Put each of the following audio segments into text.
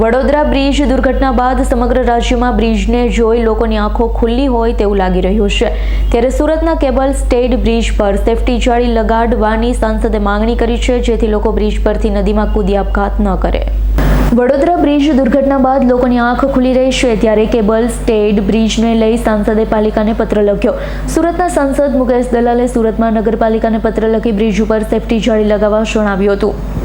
Vadodara bridge દુર્ઘટના બાદ સમગ્ર રાજ્યમાં બ્રિજને જોઈ લોકોની આંખો ખુલ્લી હોય તેવું લાગી રહ્યું છે. ત્યારે સુરતના કેબલ સ્ટેડ બ્રિજ પર સેફટી જાળી લગાડવાની સાંસદે માંગણી કરી છે, જેથી લોકો બ્રિજ પરથી નદીમાં કૂદી આપઘાત ન કરે. વડોદરા બ્રિજ દુર્ઘટના બાદ લોકોની આંખ ખુલી રહી છે, ત્યારે કેબલ સ્ટેડ બ્રિજને લઈ સાંસદે પાલિકાને પત્ર લખ્યો. સુરતના સાંસદ મુકેશ દલાલે સુરતમાં નગરપાલિકાને પત્ર લખી બ્રિજ ઉપર સેફટી જાળી લગાવવા જણાવ્યું હતું.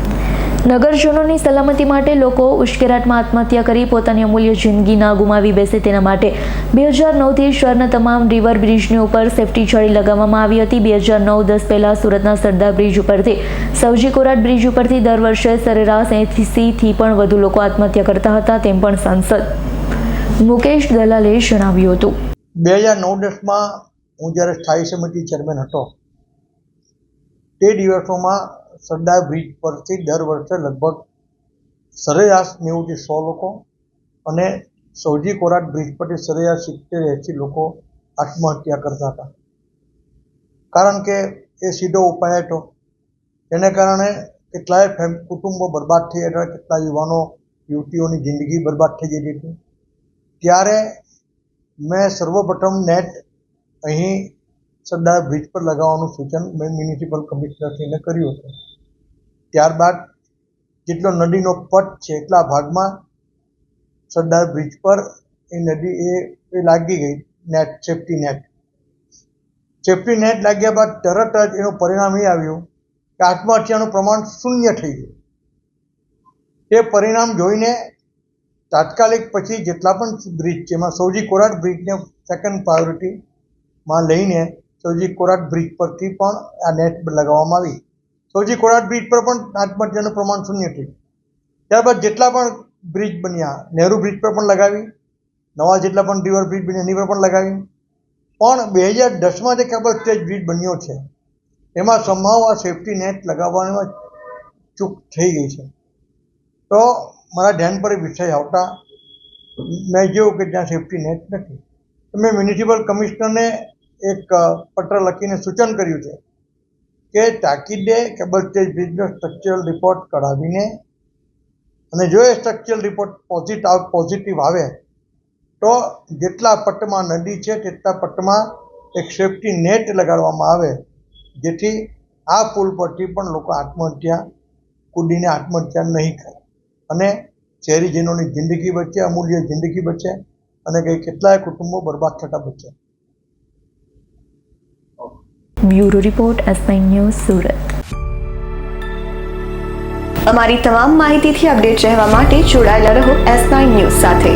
નગરજનોની સલામતી માટે લોકો ઉશ્કેરાટમાં આત્મહત્યા કરી પોતાની અમૂલ્ય જિંદગી ના ગુમાવી બેસે તેના માટે. બે હજાર નવથી શહેરના તમામ રિવર બ્રિજની ઉપર સેફટી જાળી લગાવવામાં આવી હતી. બે હજાર નવ દસ પહેલાં સુરતના સરદાર બ્રિજ ઉપરથી સૌજી કોરાટ બ્રિજ ઉપરથી દર વર્ષે સરેરાશ એંસીથી પણ વધુ લોકો આત્મહત્યા કરતા હતા, તેમ પણ સાંસદ મુકેશ દલાલે જણાવ્યું હતું. બે હજાર નવ દસમાં હું જ્યારે સ્થાયી સમિતિ ચેરમેન હતો, તે દિવસોમાં સરદાર બ્રિજ પરથી દર વર્ષે લગભગ સરેરાશ નેવુંથી સો લોકો અને સૌજી કોરાટ બ્રિજ પરથી સરેરાશ સિત્તેર એંસી લોકો આત્મહત્યા કરતા હતા. કારણ કે એ સીધો ઉપાય હતો. એને કારણે કેટલાય ફેમ, કુટુંબો બરબાદ થઈ હતા. કેટલા યુવાનો, યુવતીઓની જિંદગી બરબાદ થઈ જતી હતી. ત્યારે મેં સર્વપ્રથમ નેટ અહીં સરદાર બ્રિજ પર લગાવવાનું સૂચન મેં મ્યુનિસિપલ કમિશનરશ્રીને કર્યું હતું. ત્યારબાદ જેટલો નદીનો પટ છે એટલા ભાગમાં સરદાર બ્રિજ પર એ નદી એ એ લાગી ગઈ net safety net safety net લાગ્યા બાદ તરત જ એનું પરિણામ એ આવ્યું કે આત્મહત્યાનું પ્રમાણ શૂન્ય થઈ ગયું. તે પરિણામ જોઈને તાત્કાલિક પછી જેટલા પણ બ્રિજ છે, એમાં સૌજી કોરાટ બ્રિજને સેકન્ડ પ્રાયોરિટીમાં લઈને સૌજી કોરાટ બ્રિજ પરથી પણ આ નેટ લગાવવામાં આવી. સૌજી કોરાટ બ્રિજ પર પણ આત્મહત્યાનું પ્રમાણ શૂન્ય થયું. ત્યારબાદ જેટલા પણ બ્રિજ બન્યા, નહેરુ બ્રિજ પર પણ લગાવી, નવા જેટલા પણ રિવર બ્રિજ બન્યા, એની પર પણ લગાવી. પણ બે હજાર દસમાં જે કેબલ સ્ટેજ બ્રિજ બન્યો છે, એમાં સંભાવ આ સેફટી નેટ લગાવવામાં ચૂક થઈ ગઈ છે. તો મારા ધ્યાન પર વિષય આવતા, મેં જોયું કે ત્યાં સેફ્ટી નેટ નથી. મેં મ્યુનિસિપલ કમિશનરને એક પત્ર લખીને સૂચન કર્યું છે. કે તાકીદે કેબલ સ્ટેજ બ્રિજનો સ્ટ્રક્ચરલ રિપોર્ટ કઢાવીને અને જો એ સ્ટ્રક્ચરલ રિપોર્ટ પોઝિટિવ પોઝિટિવ આવે, તો જેટલા પટ્ટમાં નદી છે તેટલા પટ્ટમાં એક સેફટી નેટ લગાડવામાં આવે, જેથી આ પુલ પરથી પણ લોકો આત્મહત્યા કૂદીને આત્મહત્યા નહીં કરે. અને શહેરીજનોની જિંદગી બચે, અમૂલ્ય જિંદગી બચે અને કંઈ કેટલાય કુટુંબો બરબાદ થતા બચે. Bureau report S news Surat. અમારી તમામ માહિતીથી અપડેટ રહેવા માટે જોડાયેલા રહો એસ નાઇન ન્યૂઝ સાથે.